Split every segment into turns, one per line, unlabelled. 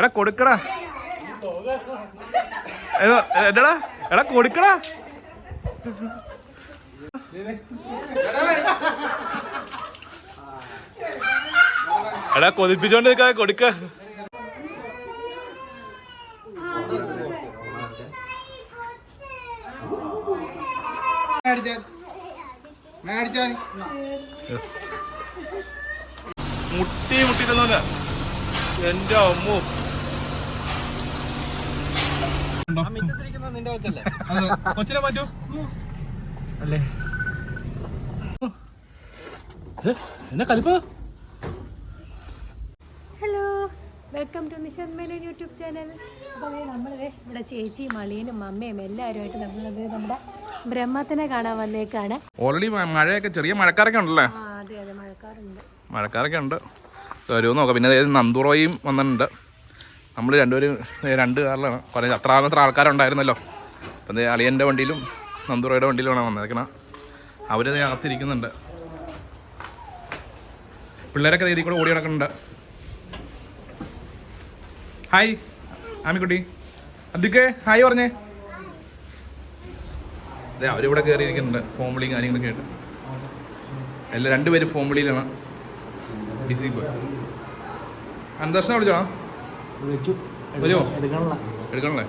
എടാ കൊടുക്കടാ. എടാ എടാ കൊടുക്കടാ. എടാ കൊതിപ്പിച്ചോണ്ട് നിൽക്കാതെ കൊടുക്ക മുട്ടി മുട്ടിട്ടൊന്നുമില്ല എന്റെ അമ്മു.
നിന്റെ വെച്ചല്ലേ
കൊച്ചിനെ മാറ്റൂ.
അല്ലേ?
എന്നെ കലിപ്പ്
hello welcome to Nishad Menon YouTube channel അപ്പോൾ നമ്മൾ ഇവിടെ ചേച്ചിയും അളിയനും അമ്മയും എല്ലാവരുമായിട്ട് നമ്മളത് നമ്മുടെ ബ്രഹ്മത്തിനെ കാണാൻ വന്നേക്കാണ്.
ഓൾറെഡി മഴയൊക്കെ ചെറിയ മഴക്കാരൊക്കെ ഉണ്ടല്ലേ?
ആ അതെ അതെ മഴക്കാറുണ്ട്.
മഴക്കാരൊക്കെ ഉണ്ട്. വരുമോ നോക്കാം. പിന്നെ അതായത് നന്ദുറോയും വന്നിട്ടുണ്ട്. നമ്മൾ രണ്ടുപേരും രണ്ട് കാറിലാണ് പറഞ്ഞത് അത്ര അത്ര ആൾക്കാരുണ്ടായിരുന്നല്ലോ. അപ്പം അളിയന്റെ വണ്ടിയിലും നന്ദുറയുടെ വണ്ടിയിലുമാണ് വന്നേക്കണ. അവരത് അകത്തിരിക്കുന്നുണ്ട്. പിള്ളേരൊക്കെ രീതിയിൽ കൂടെ ഓടി നടക്കുന്നുണ്ട്. ഹായ് ആമിക്കുട്ടി. അദിക്കേ ഹായ് പറഞ്ഞേ. അതെ അവരിവിടെ കയറിയിരിക്കുന്നുണ്ട് ഫോം വിളിയും കാര്യങ്ങളൊക്കെ ആയിട്ട്. എല്ലാ രണ്ടുപേരും ഫോം വിളിയിലാണ്. ബിസി പോയി. അന്തർഷനെ വിളിച്ചോണോ
വെച്ചു
വരുമോ
എടുക്കണല്ല.
എടുക്കണല്ലേ?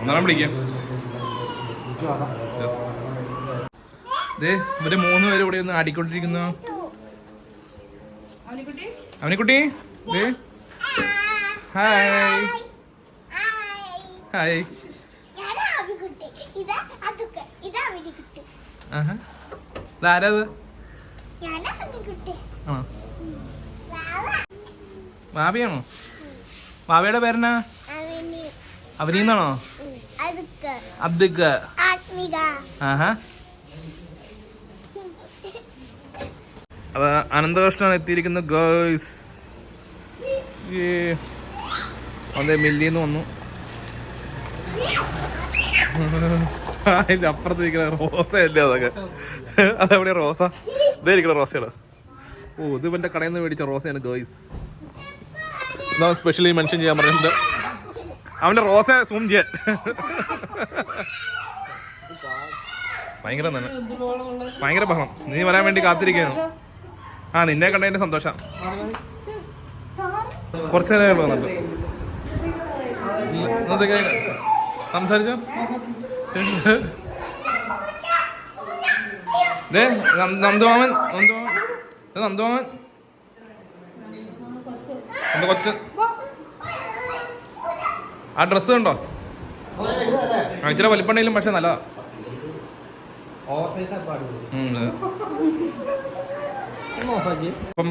ഒന്നാം വിളിക്കാം ദേ ഇവർ മൂന്ന് പേര് ഇവിടെ ഒന്ന് ആടിക്കൊണ്ടിരിക്കുന്നു. അവനിക്കുട്ടി? ദേ. Hi hi. ആണോ. ഭാവിയാണോ ഭാവിയുടെ പേരെന്നാ?
അവന്.
അവനീന്നാണോ. അബ്ദുക്ക. ആഹാ. അത് ഗേൾസ് അതെ മില്ലിന്ന് വന്നു. അതിന്റെ അപ്പുറത്ത് ഇരിക്കുന്ന റോസ അല്ലേ അതൊക്കെ? അതെവിടെയാ റോസ? ഇതേ ഇരിക്കണ റോസയാണ്? ഓ ഇത് ഇവന്റെ കടയിൽ നിന്ന് മേടിച്ച റോസയാണ് ഗേൾസ് ഇതാ സ്പെഷ്യലി മെൻഷൻ ചെയ്യാൻ പറഞ്ഞിട്ടുണ്ട് അവന്റെ റോസ സൂം ചെയ്യാൻ. ഭയങ്കര തന്നെ ഭയങ്കര ബഹളം. നീ വരാൻ വേണ്ടി കാത്തിരിക്കുന്നു. ആ നിന്നെ കണ്ടതിന്റെ സന്തോഷം. കുറച്ചു നേരം വന്നിട്ട്. സംസാരിച്ചോ? നം- നന്ദുമാമൻ നന്ദുമാമൻ നന്ദുമാമൻ എന്താ കൊച്ച് ആ ഡ്രസ്സ് കണ്ടോ? ആ ഇച്ചിരി വലിപ്പണ്ടെങ്കിലും പക്ഷെ നല്ലതാ. അപ്പം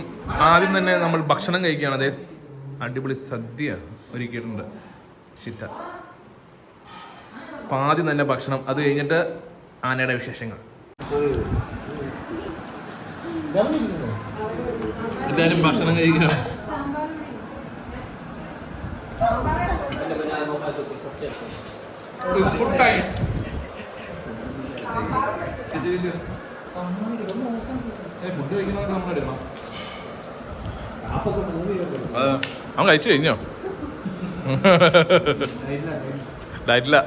ആദ്യം തന്നെ നമ്മൾ ഭക്ഷണം കഴിക്കുകയാണ്. അതേ അടിപൊളി സദ്യ ഒരുക്കിയിട്ടുണ്ട് ചിറ്റ. അപ്പം ആദ്യം തന്നെ ഭക്ഷണം അത് കഴിഞ്ഞിട്ട് ആനയുടെ വിശേഷങ്ങൾ. എല്ലാവരും ഭക്ഷണം കഴിക്കുകയാണ് ഫുഡ് നമ്മൾ എടുക്കണം. അവൻ കഴിച്ചു കഴിഞ്ഞോ? ഡയറ്റില്ല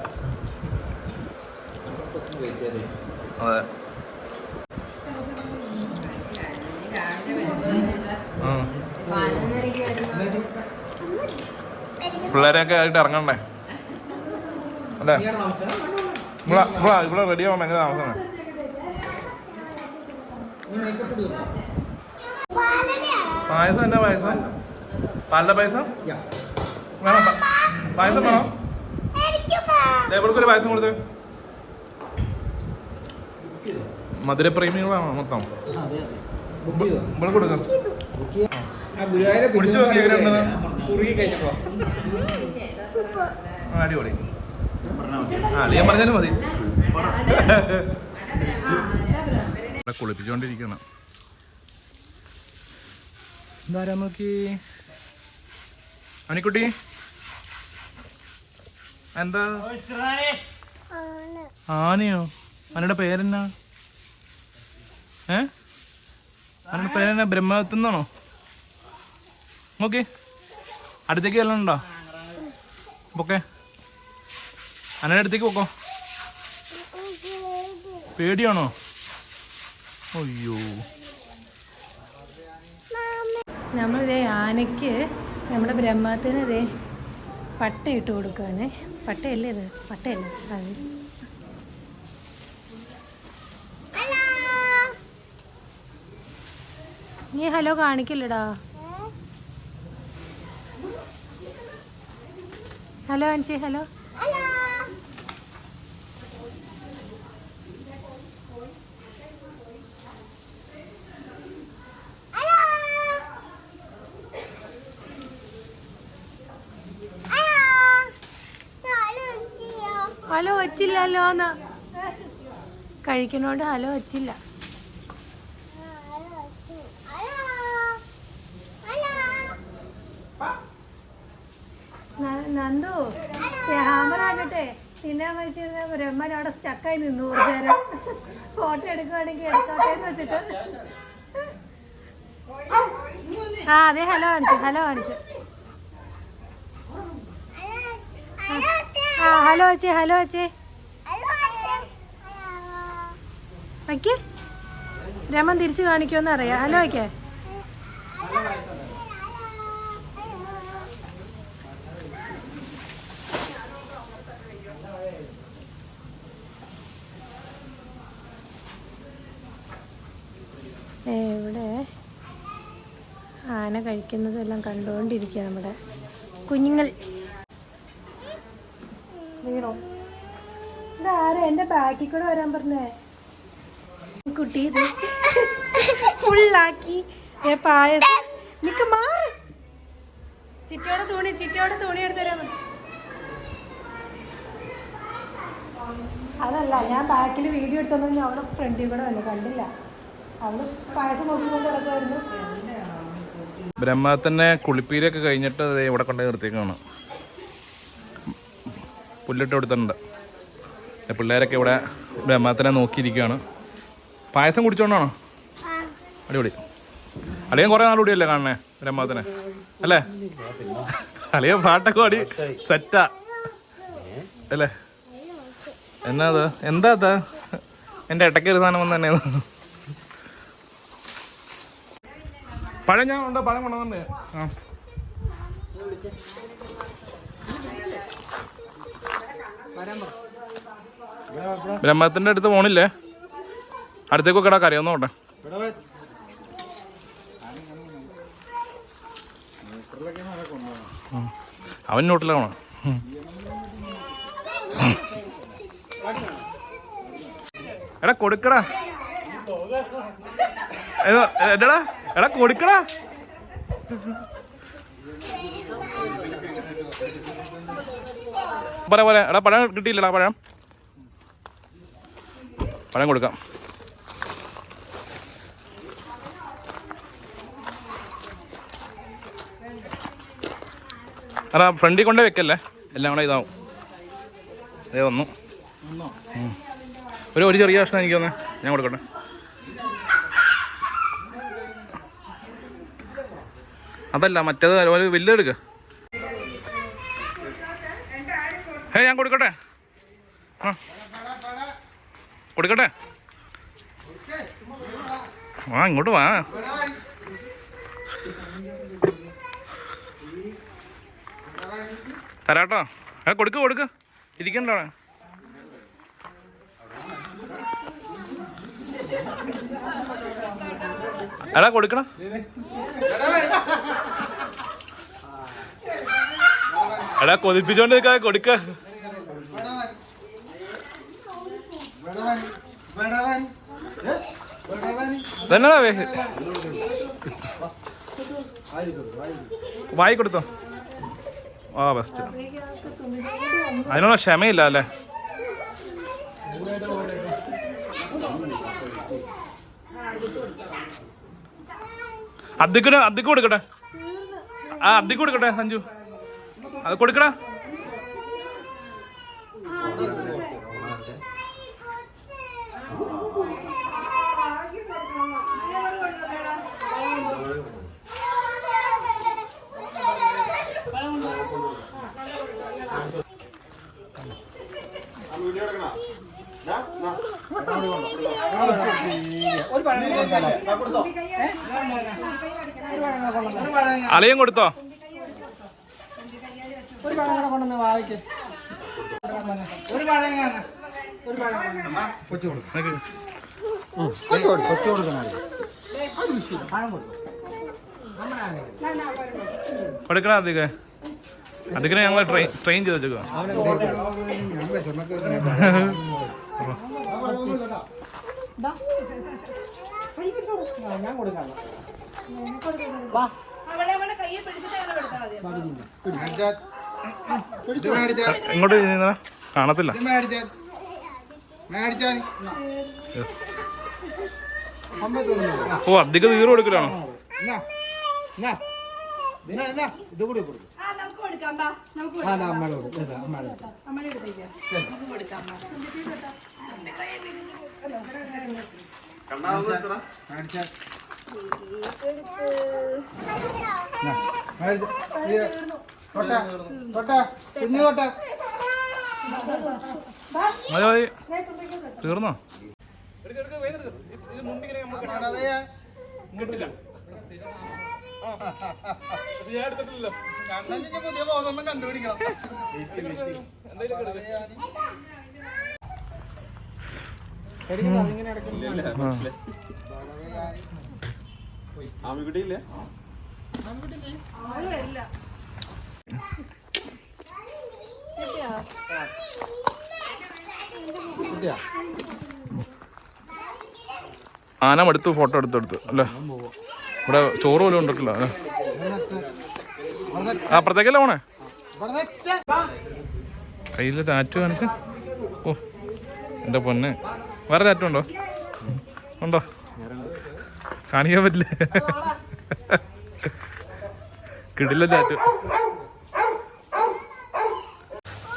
അതെ. ആ. പിള്ളേരെയൊക്കെ ആയിട്ട് ഇറങ്ങണ്ടേ? അല്ലേ? ഇവിടെ ഇവിടെ ഇവിടെ റെഡി ആവാൻ ഭയങ്കര താമസമാണ്? പായസം എന്നാ പായസം? പാലിന്റെ പായസം? വേണം പായസം വേണോ? ഇവൾക്കൊരു പായസം കൊടുത്തേ. മധുരപ്രേമികളാണോ മൊത്തം? ഇവിടെ കൊടുക്കാം. കുടിച്ചു നോക്കി എങ്ങനെയുണ്ടെന്ന്? അടിപൊളി. ആ അധികം പറഞ്ഞാലും മതി. കുളിപ്പിച്ചോണ്ടിരിക്കണം എന്താരാ നോക്കി അനിക്കുട്ടി എന്താ. ആനയോ? ആനയുടെ പേരെന്നാ? ഏ? അവനുടെ പേരെന്നാ? ബ്രഹ്മത്തുനിന്നാണോ നോക്കി. അടുത്തേക്ക് വല്ലതും ഉണ്ടോ ഓക്കെ അന്നെ അടുത്തേക്ക് പോക്കോ. പേടിയാണോ? അയ്യോ.
നമ്മളിതേ ആനയ്ക്ക് നമ്മുടെ ബ്രഹ്മത്തിന് ഇതേ പട്ട ഇട്ട് കൊടുക്കുകയാണ് പട്ടയല്ലേ ഇത്? പട്ടയല്ല? അത്. നീ ഹലോ കാണിക്കില്ലടാ. ഹലോ അഞ്ചി ഹലോ. ഹലോ. എന്ന്. കഴിക്കണോണ്ട് ഹലോ വച്ചില്ല. നന്ദു ക്യാമറ ആകട്ടെ തിന്നാൻ വെച്ചിരുന്ന ബ്രഹ്മൻ അവിടെ സ്റ്റക്കായി നിന്നു കുറച്ചു നേരം. ഫോട്ടോ എടുക്കുവാണെങ്കിൽ എടുക്കട്ടെ എന്ന് വെച്ചിട്ട്. ആ അതെ ഹലോ കാണിച്ചു ഹലോ കാണിച്ചു. ആ ഹലോ വെച്ചേ ഹലോ വെച്ചേ വയ്ക്ക്. രമൻ തിരിച്ചു കാണിക്കുമെന്ന് അറിയാം. ഹലോ വയ്ക്കേ. ഇവിടെ ആന കഴിക്കുന്നതെല്ലാം കണ്ടുകൊണ്ടിരിക്കുക നമ്മുടെ കുഞ്ഞുങ്ങൾ. വീണോ ഇതാരാ എന്റെ ബാക്കിൽ കൂടെ വരാൻ പറഞ്ഞേ? കുട്ടി ഫുള്ളാക്കി. ഏ പായസം. നിക്ക് മാറി. ചിറ്റോടെ തുണി ചിറ്റോടെ തുണി എടുത്തരാമോ അതല്ല ഞാൻ ബാക്കിൽ വീഡിയോ എടുത്തു ഞാൻ അവിടെ ഫ്രണ്ടിൽ കൂടെ വന്നു കണ്ടില്ല. അവൾ പായസം നോക്കിക്കൊണ്ട് കിടക്കുമായിരുന്നു
ബ്രഹ്മത്തിന്റെ കുളിപ്പീരൊക്കെ കഴിഞ്ഞിട്ട് ഇവിടെ കൊണ്ടേ നിർത്തിയേക്കാണ്. പുല്ലിട്ട് കൊടുത്തിട്ടുണ്ട്. പിള്ളേരൊക്കെ ഇവിടെ ബ്രഹ്മത്തിനെ നോക്കിയിരിക്കുകയാണ് പായസം കുടിച്ചോണ്ടാണോ? അടിപൊളി. അളിയൻ കുറേ നാൾ കൂടിയല്ലേ കാണണേ ബ്രഹ്മത്തിനെ അല്ലേ? അളിയൻ പാട്ടൊക്കെ പാടി സെറ്റാ അല്ലേ? എന്നാ അത് എന്താ അത്? എന്റെ ഇടയ്ക്ക് ഒരു സാധനം വന്ന് തന്നെയാണ് പഴം ഞാൻ ഉണ്ടോ? പഴം കൊണ്ടുവന്നേ ആ. ബ്രഹ്മത്തിന്റെ അടുത്ത് പോണില്ലേ? അടുത്തേക്കൊക്കെ കിടാ കറി നോട്ടെ. അവൻ നോട്ടിലാണ് എടാ കൊടുക്കടാ. എടാ എടാ കൊടുക്കടാ. പറയാ പോലെ എടാ പഴം കിട്ടിയില്ലടാ പഴം. പഴം കൊടുക്കാം. എടാ ഫ്രണ്ടിൽ കൊണ്ടേ വെക്കല്ലേ? എല്ലാം കൂടെ ഇതാവും. അതേ വന്നു. ഒരു ഒരു ചെറിയ കഷ്ണം എനിക്ക് തന്നെ. ഞാൻ കൊടുക്കട്ടെ. അതല്ല മറ്റേത് ഒരു വലിയ എടുക്ക. ഏ ഞാൻ കൊടുക്കട്ടെ? ആ. കൊടുക്കട്ടെ? വാ ഇങ്ങോട്ട് വാ. തരാട്ടോ. ഏ കൊടുക്ക് കൊടുക്ക്. ഇരിക്കണ്ടോ എടാ കൊടുക്കണം. എടാ കൊതിപ്പിച്ചോണ്ട് നിൽക്കാതെ കൊടുക്ക വായി കൊടുത്തോ ആ ബെസ്റ്റ് അതിനുള്ള ക്ഷമയില്ല അല്ലേ? അദ്ദിക്കിന് അദ്ദിക്ക് കൊടുക്കട്ടെ? ആ അദ്ദിക്ക് കൊടുക്കട്ടെ സഞ്ജു? അത് കൊടുക്കടാ. അളിയും കൊടുത്തോ?
ഒരു പഴം കൂടെ കൊണ്ടുവന്ന് വായിക്ക്. ഒരു പഴം പഴം കൊച്ചു കൊടുക്കണം
കൊടുക്കണ അധികം. അധികം ഞങ്ങൾ ട്രെയിൻ ട്രെയിൻ ചെയ്ത് വെച്ചേക്കുക
ഞാൻ കൊടുക്കാം
ഇങ്ങോട്ട് കാണത്തില്ല. ഓ അധികം തീർ കൊടുക്കലാണോ?
ഇത് കൂടി കൊടുക്കും. ആ
മതി മതി. തീർന്നോ.
കണ്ണനിക്ക് പുതിയ ബോധമൊന്നും കണ്ടുപിടിക്കണം പേടിക്കണ്ട, അതിങ്ങനെ ഇടയ്ക്ക് കിട്ടിയോ?
ആന മടുത്ത് ഫോട്ടോ എടുത്തെടുത്ത് അല്ലേ? ഇവിടെ ചോറ് പോലും ഉണ്ടല്ലോ അല്ലേ? ആ അപ്പുറത്തേക്കല്ലേ പോണേ? കയ്യിൽ ടാറ്റു കാണിച്ച. ഓ എന്റെ പൊന്നെ. വേറെ ചാറ്റം ഉണ്ടോ? ഉണ്ടോ? കാണിക്കാൻ പറ്റില്ല. കിടില്ല ടാറ്റു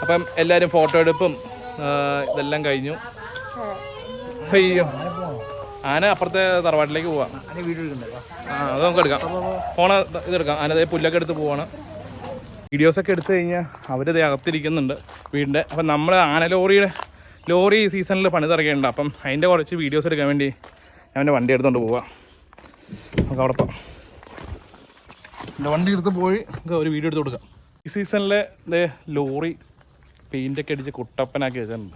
അപ്പം എല്ലാരും ഫോട്ടോ എടുപ്പും ഇതെല്ലാം കഴിഞ്ഞു. അയ്യോ. ആന അപ്പുറത്തെ തറവാട്ടിലേക്ക് പോവാം. ആ അത് നമുക്ക് എടുക്കാം. ഫോണ ഇതെടുക്കാം ആന അതേ പുല്ലൊക്കെ എടുത്ത് പോവാണ്. വീഡിയോസൊക്കെ എടുത്തു കഴിഞ്ഞാൽ അവരത് അകത്തിരിക്കുന്നുണ്ട് വീടിന്റെ. അപ്പം നമ്മൾ ആന ലോറിയുടെ ലോറി ഈ പണി പണിതിറങ്ങിയിട്ടുണ്ട് അപ്പം അതിന്റെ കുറച്ച് വീഡിയോസ് എടുക്കാൻ വേണ്ടി ഞാൻ എന്റെ വണ്ടി എടുത്തുകൊണ്ട് പോവാം. നമുക്ക് അവിടെ പോവാം. എന്റെ വണ്ടി എടുത്ത് പോയി നമുക്ക് ഒരു വീഡിയോ എടുത്ത് കൊടുക്കാം. ഈ സീസണിലെ ലോറി പെയിന്റൊക്കെ അടിച്ച് കുട്ടപ്പനാക്കി വെച്ചിട്ടുണ്ട്.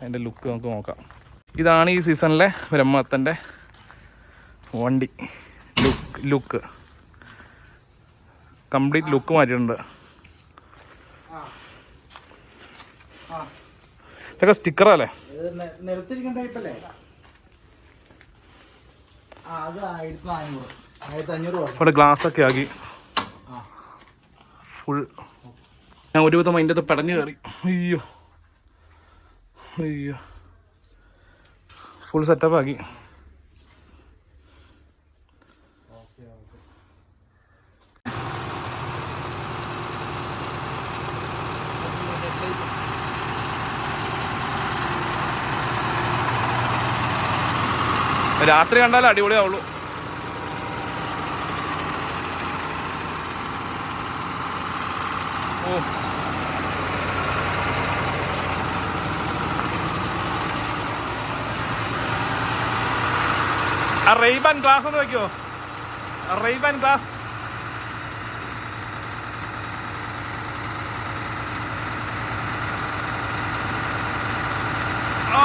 അതിന്റെ ലുക്ക് നമുക്ക് നോക്കാം. ഇതാണ് ഈ സീസണിലെ ബ്രഹ്മത്തന്റെ വണ്ടി. ലുക്ക് ലുക്ക് കംപ്ലീറ്റ് ലുക്ക് മാറ്റിയിട്ടുണ്ട് ഇതൊക്കെ സ്റ്റിക്കറല്ലേ
ഇത് നെ- നിലത്തിരിക്കുന്ന ടൈപ്പല്ലേ ആ അത് ആയിരത്തി അഞ്ഞൂറ് ആയിരത്തി അഞ്ഞൂറ് രൂപ
ഇവിടെ ഗ്ലാസ് ഒക്കെ ആക്കി. ഫുൾ ഞാൻ ഒരുവിധം അതിന്റെ പെടഞ്ഞു പടഞ്ഞു കയറി. അയ്യോ. അയ്യോ. ഫുൾ സെറ്റപ്പ് ആക്കി. രാത്രി കണ്ടാൽ അടിപൊളിയാവുള്ളൂ. ഓ. ആ റെയ്ബാൻ ഗ്ലാസ് ഒന്ന് വെക്കോ റെയ്ബാൻ ഗ്ലാസ് ഓ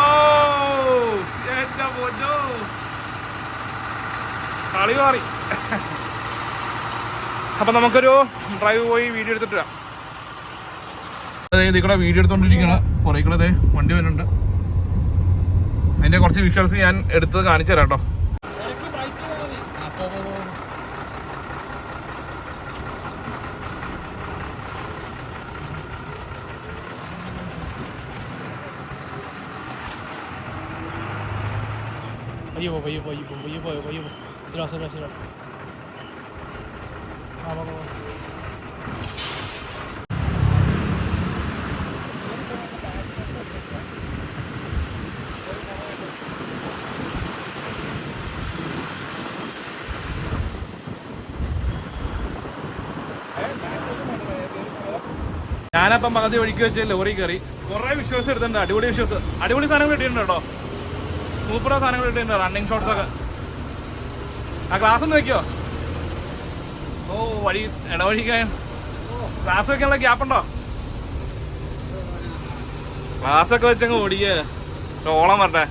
എന്റെ പൊന്നോ കളി മാറി. അപ്പൊ നമുക്കൊരു ഡ്രൈവ് പോയി വീഡിയോ എടുത്തിട്ട് വരാം. അതെ ഇതിൽ കൂടെ വീഡിയോ എടുത്തോണ്ടിരിക്കണ പുറകെ കൂടെ ദേ വണ്ടി വരുന്നുണ്ട്. അതിന്റെ കുറച്ച് വിഷ്വൽസ് ഞാൻ എടുത്തത് കാണിച്ചു തരാം കേട്ടോ
പയ്യെ പയ്യെ പയ്യെ പയ്യെ പോയോ പയ്യെ ശരിയാ ശരിയാ ആ വാ വാ വാ.
ഞാനപ്പം പകുതി ഒഴുക്കി വെച്ച് ലോറി കയറി. കുറെ വിഷ്വൽസ് എടുത്തിട്ടുണ്ട്. അടിപൊളി വിഷ്വൽസ്. അടിപൊളി സാധനങ്ങൾ ഇട്ടിട്ടുണ്ട് കേട്ടോ. സൂപ്പർ സാധനങ്ങൾ ഇട്ടിട്ടുണ്ട് റണ്ണിങ് ഷോട്ട്സ് ഒക്കെ. ആ ഗ്ലാസ് ഒന്ന് വെക്കോ ഓ വഴി ഇടവഴിക്കാൻ. ഗ്ലാസ് വെക്കാനുള്ള ഗ്യാപ്പ് ഉണ്ടോ? ഗ്ലാസ് ഒക്കെ വെച്ചങ്ങ് ഓടിക്കുക ഓളം വരട്ടെ.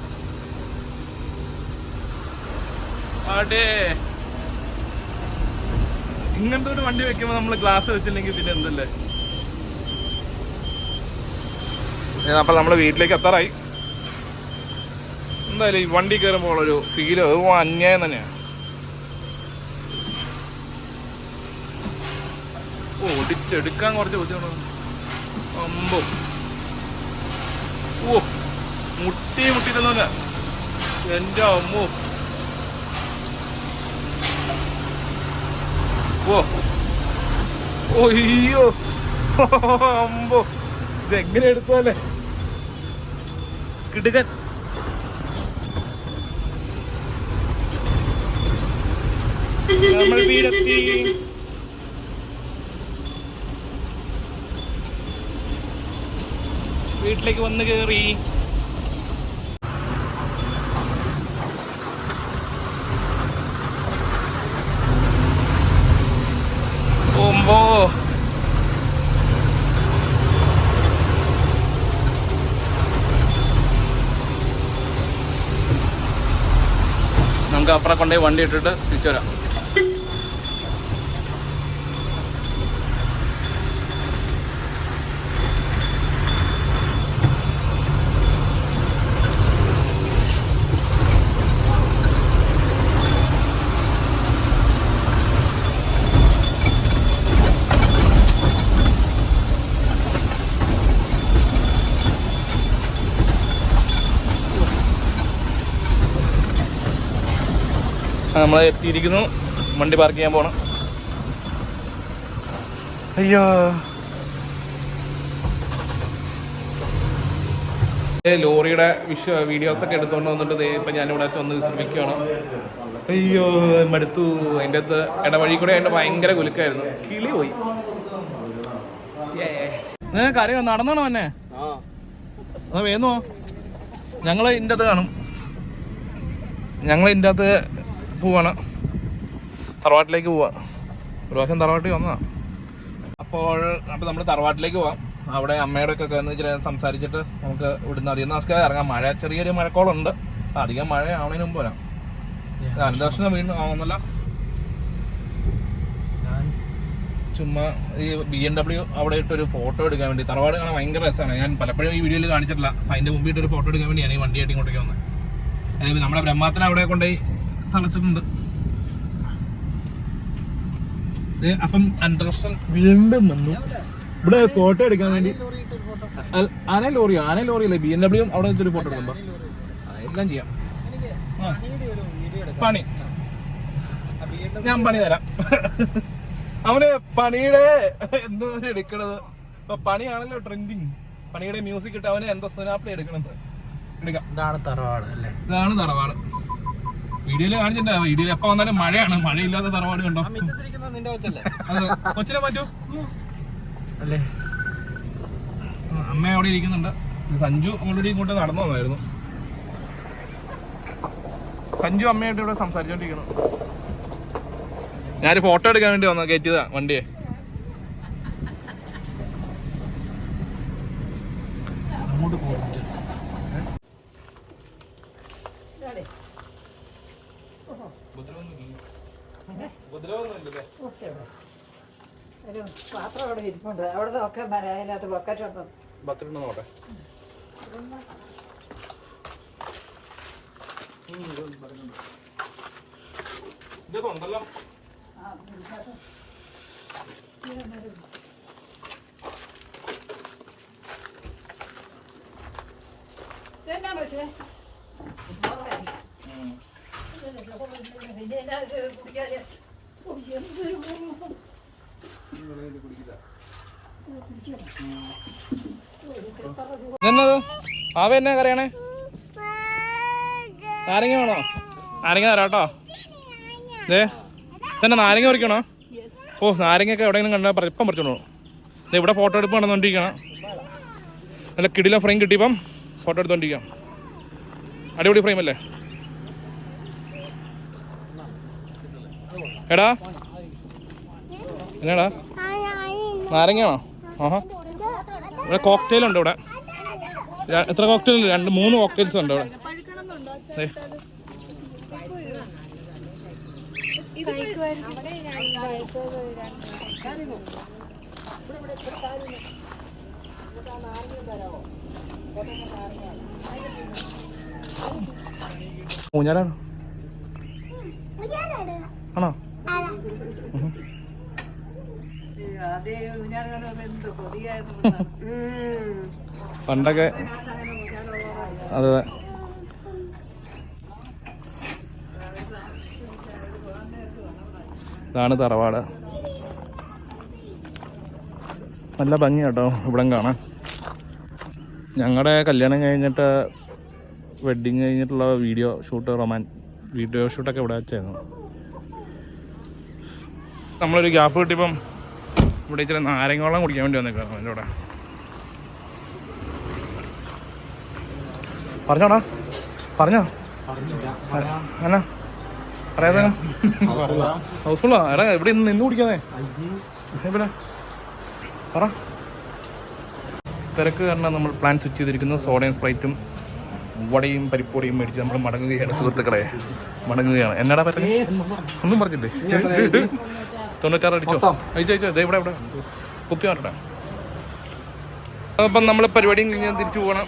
ആട്ടെ ഇങ്ങനത്തെ ഒരു വണ്ടി വെക്കുമ്പോ നമ്മൾ ഗ്ലാസ് വെച്ചില്ലെങ്കിൽ പിന്നെ എന്തല്ലേ? അപ്പൊ നമ്മൾ വീട്ടിലേക്ക് എത്താറായി. എന്തായാലും ഈ വണ്ടി കയറുമ്പോൾ ഒരു ഫീൽ അന്യായം തന്നെയാണ് ഓ എടുക്കാൻ കുറച്ച് ബുദ്ധിമുട്ടാണ് അമ്പോ. ഓ മുട്ടി മുട്ടിട്ടൊന്നുമില്ല എന്റെ അമ്മോ. ഓ അയ്യോ. അമ്പോ. ഇതെങ്ങനെ എടുത്തല്ലേ കിടുകൻ. നമ്മൾ വീടെത്തി. വീട്ടിലേക്ക് വന്ന് കയറി ഓമ്പോ നമുക്ക് അപ്പുറം കൊണ്ടുപോയി വണ്ടി ഇട്ടിട്ട് തിരിച്ചു വരാം. നമ്മൾ എത്തിയിരിക്കുന്നു. വണ്ടി പാർക്ക് ചെയ്യാൻ പോണം. അയ്യോ. ലോറിയുടെ വിഷ വീഡിയോസൊക്കെ എടുത്തുകൊണ്ട് വന്നിട്ട് ഇപ്പൊ ഞാനിവിടെ വന്ന് ശ്രമിക്കുകയാണ് അയ്യോ മടുത്തു. അതിന്റെ അകത്ത് ഇടവഴി കൂടെ അതിന്റെ ഭയങ്കര കുലുക്കായിരുന്നു. കിളി പോയി. കാര്യം? നടന്നാണോ എന്നെ? എന്നാ വേന്നോ ഞങ്ങൾ ഇതിന്റെ അകത്ത് കാണും. ഞങ്ങൾ ഇതിന്റെ അകത്ത് പോവാണ്. തറവാട്ടിലേക്ക് പോവാ. ഒരു പ്രാവശ്യം തറവാട്ടിൽ വന്നതാ. അപ്പോൾ അപ്പോൾ നമ്മൾ തറവാട്ടിലേക്ക് പോവാം. അവിടെ അമ്മയുടെ ഒക്കെ ഒന്ന് ഇച്ചിരി സംസാരിച്ചിട്ട് നമുക്ക് ഇവിടുന്ന് അധികം നമസ്കാരം ഇറങ്ങാം. മഴ ചെറിയൊരു മഴക്കോളുണ്ട്. അധികം മഴ ആവണതിന് മുമ്പ് വരാം. അനുദർശനം വീണ്ടും ആവുന്നല്ല.
ഞാൻ
ചുമ്മാ ഈ ബി എം ഡബ്ല്യു അവിടെ ഇട്ടൊരു ഫോട്ടോ എടുക്കാൻ വേണ്ടി. തറവാട് കാണാൻ ഭയങ്കര രസമാണ്. ഞാൻ പലപ്പോഴും ഈ വീഡിയോയിൽ കാണിച്ചിട്ടില്ല. അപ്പം അതിന്റെ ഒരു ഫോട്ടോ എടുക്കാൻ വേണ്ടിയാണ് ഈ വണ്ടിയായിട്ട് ഇങ്ങോട്ടേക്ക് വന്നത്. അതായത് നമ്മുടെ ബ്രഹ്മാത്തിനെ അവിടെ കൊണ്ടുപോയി തളച്ചിട്ടുണ്ട്. അപ്പം അന്തർഷ്ടൻ വീണ്ടും വന്നു. ഇവിടെ ഫോട്ടോ എടുക്കാൻ വേണ്ടി ആന ലോറി ആന ലോറി അല്ലേ ബി എം ഡബ്ല്യൂ അവിടെ വെച്ചൊരു ഫോട്ടോ എടുക്കുമ്പോ. എല്ലാം ചെയ്യാം. പണി. ഞാൻ പണി തരാം. അവന് പണിയുടെ എന്തോ എടുക്കണത്. ഇപ്പൊ പണിയാണല്ലോ ട്രെൻഡിങ് പണിയുടെ മ്യൂസിക് ഇട്ട് അവന് എന്തോ സ്നാപ്പിൽ എടുക്കണത്. എടുക്കാം.
ഇതാണ് തറവാട് അല്ലേ?
ഇതാണ് തറവാട്. വീഡിയോയിൽ കാണിച്ചിട്ടുണ്ട്. വീഡിയോയിൽ എപ്പോ വന്നാലും മഴയാണ്. മഴയില്ലാത്ത തറവാട് കണ്ടോ? അത് കൊച്ചിനെ മാറ്റൂ.
അല്ലേ?
അമ്മ അവിടെ ഇരിക്കുന്നുണ്ട്. സഞ്ജു ഓൾറെഡി ഇങ്ങോട്ട് നടന്നു വന്നായിരുന്നു. സഞ്ജു അമ്മയായിട്ട് ഇവിടെ സംസാരിച്ചോണ്ടിരിക്കണം ഞാനൊരു ഫോട്ടോ എടുക്കാൻ വേണ്ടി വന്നു കയറ്റിയതാ വണ്ടിയെ
അങ്ങോട്ട് പോകുന്നുണ്ട്
ഒരു പാത്രം അവിടെ ഇരിപ്പുണ്ട് അവിടെ ഒക്കെ അതിനകത്ത് ബക്കറ്റ് ഉണ്ട്
ബക്കറ്റ് നോട്ടെ ഇതൊക്കെ ഉണ്ടല്ലോ.
എന്നാ പക്ഷേ
എന്നത് ആവ എന്നാ കറിയണേ? നാരങ്ങ വേണോ? നാരങ്ങ തരാം കേട്ടോ. ദേ തന്നെ നാരങ്ങ പറിക്കണോ? ഓ നാരങ്ങയൊക്കെ എവിടെയെങ്കിലും കണ്ടാൽ ഇപ്പം പറിച്ചോളൂ ദേ ഇവിടെ ഫോട്ടോ എടുപ്പ് നടന്നുകൊണ്ടിരിക്കണം നല്ല കിടില ഫ്രെയിം കിട്ടിയപ്പം ഫോട്ടോ എടുത്തോണ്ടിരിക്കാം അടിപൊളി ഫ്രെയിം അല്ലേ? എടാ എന്നാടാ? നാരങ്ങയാണോ ആഹാ. ഇവിടെ കോക്ടെയിൽ ഉണ്ട് ഇവിടെ. എത്ര കോക്ടെയിൽ രണ്ട് മൂന്ന് കോക്ടെയിൽസ് ഉണ്ട് ഇവിടെ. ഊഞ്ഞാലാണോ? ആണോ. പണ്ടൊക്കെ അതെ. ഇതാണ് തറവാട്. നല്ല ഭംഗി കേട്ടോ ഇവിടം കാണാൻ. ഞങ്ങളുടെ കല്യാണം കഴിഞ്ഞിട്ട് വെഡിങ് കഴിഞ്ഞിട്ടുള്ള വീഡിയോ ഷൂട്ട് റൊമാൻ വീഡിയോ ഷൂട്ടൊക്കെ ഇവിടെ വെച്ചായിരുന്നു. നമ്മളൊരു ഗ്യാപ്പ് കിട്ടിയപ്പം ഇവിടെ ഇച്ചിരി നാരങ്ങോളം കുടിക്കാൻ വേണ്ടി വന്നേക്കാണ് എന്റെ കൂടെ. പറഞ്ഞോടാ. പറഞ്ഞോ? എന്നാ പറയാതെ ഹൗസ്ഫുള്ളാ. എടാ ഇവിടെ ഇന്ന് നിന്ന് കുടിക്കാതെ പിന്നെ പറ. തിരക്ക് കാരണം നമ്മൾ പ്ലാൻ സ്വിച്ച് ചെയ്തിരിക്കുന്നു. സോഡയും സ്പ്രൈറ്റും വടയും പരിപ്പോടിയും മേടിച്ച് നമ്മൾ മടങ്ങുകയാണ് സുഹൃത്തുക്കളെ. മടങ്ങുകയാണ്. എന്നാടാ പറ്റുന്നത് ഒന്നും പറഞ്ഞില്ലേ. തൊണ്ണൂറ്റാറ് അടിച്ചോ? അയച്ചോ അയച്ചോ ദേ ഇവിടെ ഇവിടെ. കുപ്പി മാറ്റട്ടെ അപ്പം നമ്മൾ പരിപാടിയും കഴിഞ്ഞ് തിരിച്ചു പോകണം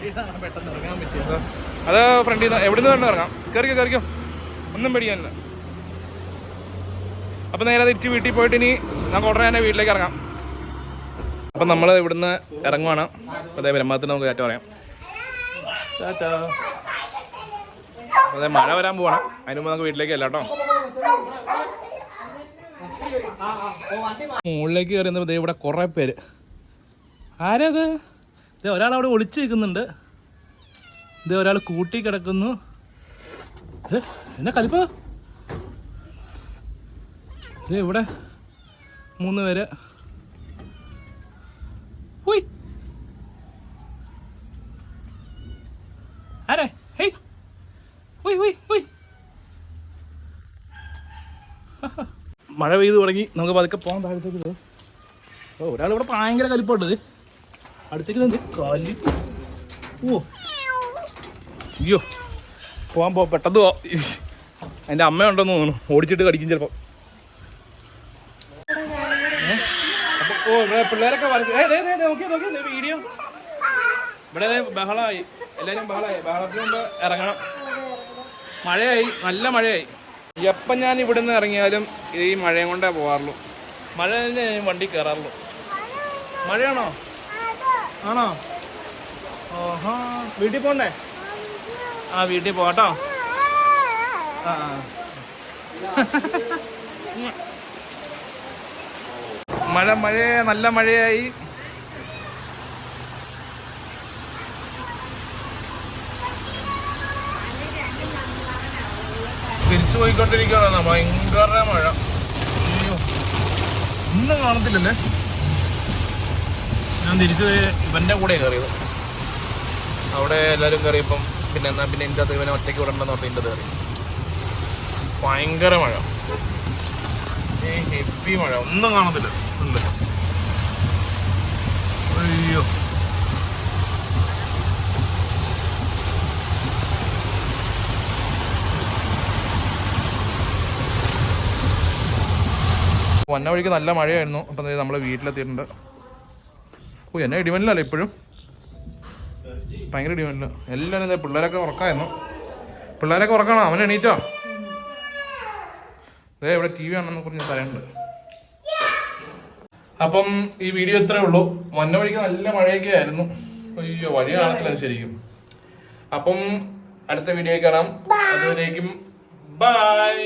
അത് ഫ്രണ്ടിൽ നിന്ന് എവിടെ നിന്ന് ഇറങ്ങാം കയറിക്കോ കയറിക്കോ ഒന്നും പേടിക്കാനില്ല അപ്പം നേരെ തിരിച്ച് വീട്ടിൽ പോയിട്ട് ഇനി നമുക്ക് ഉടനെ തന്നെ വീട്ടിലേക്ക് ഇറങ്ങാം. അപ്പം നമ്മൾ ഇവിടുന്ന് ഇറങ്ങുവാണ്. അപ്പോൾ അതേ ബ്രഹ്മത്തിന് നമുക്ക് ചാറ്റ പറയാം. ചാറ്റാ അതെ മഴ വരാൻ പോവാണ്. അതിന് മുമ്പ് നമുക്ക് വീട്ടിലേക്ക് അല്ല കേട്ടോ. മുകളിലേക്ക് കയറിയപ്പോൾ ദേ ഇവിടെ കുറേ പേര്. ആരത്? ദേ ഒരാൾ അവിടെ ഒളിച്ചു നിൽക്കുന്നുണ്ട് ദേ ഒരാൾ കൂട്ടി കിടക്കുന്നു. എന്നാ കലിപ്പ? ഇത് ഇവിടെ മൂന്ന് പേര് ഹുയ് ആരെ ഹേയ് ഹുയ് ഹുയ് ഹുയ് മഴ പെയ്തു തുടങ്ങി. നമുക്ക് പതുക്കെ പോകാൻ താഴത്തേക്ക്. ഓ ഒരാൾ ഇവിടെ ഭയങ്കര കലിപ്പുണ്ട് അടുത്തേക്ക് കലി. ഓ. അയ്യോ. പോവാൻ പോ പെട്ടെന്ന് പോ എന്റെ അമ്മയുണ്ടെന്ന് തോന്നുന്നു. ഓടിച്ചിട്ട് കടിക്കും ചിലപ്പോൾ ഓ ഇവിടെ പിള്ളേരൊക്കെ വരച്ച് വീഡിയോ. ഇവിടെ ബഹളമായി എല്ലാവരും ബഹളമായി ബഹളത്തിന് ഇറങ്ങണം. മഴയായി. നല്ല മഴയായി. എപ്പം ഞാൻ ഇവിടെ നിന്ന് ഇറങ്ങിയാലും ഈ മഴയും കൊണ്ടേ പോകാറുള്ളൂ മഴ തന്നെ ഞാൻ വണ്ടി കയറാറുള്ളൂ മഴയാണോ? ആണോ? ഓഹാ വീട്ടിൽ പോണ്ടേ? ആ വീട്ടിൽ പോകട്ടോ ആ. മഴ മഴ നല്ല മഴയായി. തിരിച്ചു പോയിക്കൊണ്ടിരിക്കുകയാണ് ഭയങ്കര മഴ. അയ്യോ ഒന്നും കാണത്തില്ലല്ലേ? ഞാൻ തിരിച്ചു ഇവന്റെ കൂടെ കയറിയത്. അവിടെ എല്ലാവരും കയറിയപ്പം പിന്നെ എന്നാ പിന്നെ എന്റെ അത് ഇവനെ ഒറ്റയ്ക്ക് വിടണ്ടെന്ന് പറഞ്ഞ് എന്റെ കയറി. ഭയങ്കര മഴ. ഹെവി മഴ. ഒന്നും കാണത്തില്ല. അയ്യോ. വന്ന വഴിക്ക് നല്ല മഴയായിരുന്നു. അപ്പം നമ്മൾ വീട്ടിലെത്തിയിട്ടുണ്ട്. ഓ എന്നെ ഇടിമല്ലല്ലേ ഇപ്പോഴും? ഭയങ്കര ഇടിമല്ല എല്ലാവരും ഇതേ പിള്ളേരൊക്കെ ഉറക്കായിരുന്നു. പിള്ളേരൊക്കെ ഉറക്കണോ? അവൻ എണീറ്റോ? ദേ ഇവിടെ ടി വി ആണെന്ന് പറഞ്ഞ് പറയുന്നുണ്ട്. അപ്പം ഈ വീഡിയോ ഇത്രേ ഉള്ളൂ. വന്ന വഴിക്ക് നല്ല മഴയൊക്കെ ആയിരുന്നു. അയ്യോ വഴി കാണത്തില്ല ശരിക്കും. അപ്പം അടുത്ത വീഡിയോ കാണാം. അതുവരേക്കും ബൈ